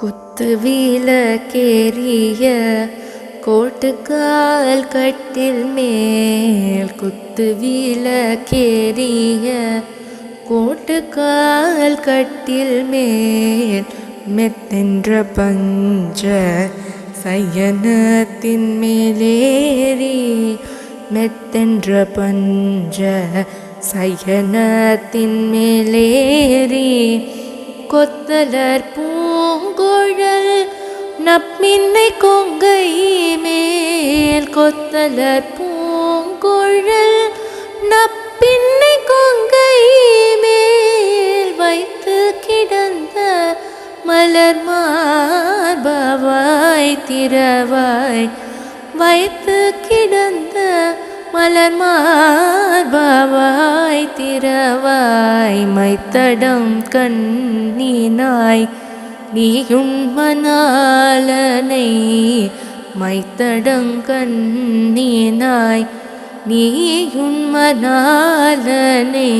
குத்து விளக்கேறிய கோட்டுக்கால் கட்டில் மேல் குத்து விளக்கேறிய கோட்டுக்கால் கட்டில் மேல் மெத்தென்ற பஞ்ச சயனத்தின் மேலேறி மெத்தென்ற பஞ்ச சயனத்தின் மேலேறி கொத்தலர் பூங்குழல் நப்பின்னை கொங்கை மேல் கொத்தலர் பூங்குழல் நப்பின்னை கொங்கை மேல் வைத்து கிடந்த மலர் மார்பவாய் திரவாய் வைத்து கிடந்த மலர் மார்பவாய் திரவாய் மைத்தடம் கண்ணினாய். நீயுண் மணாலனை மைத்தடம் கண்ணினாய். நீயுண் மணாலனை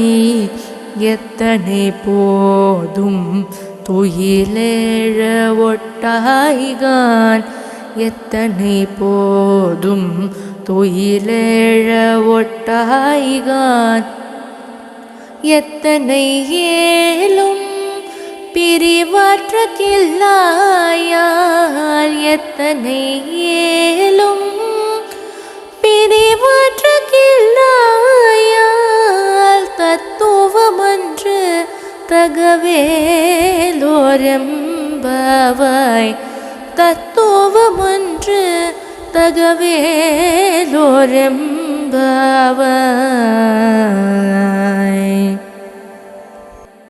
எத்தனை போதும் துயிலேழ ஒட்டாய்கான் எத்தனை போதும் துயிலேழ ஒட்டாய்கான் எத்தனை ஏலும் பிரிவாற்ற கில்லாயால் எத்தனை ஏலும் பிரிவாற்ற கில்லாயால் தத்துவமன்று தகவேலோரெம்பவாய் தத்துவமன்று தகவேலோரெம்பவாய்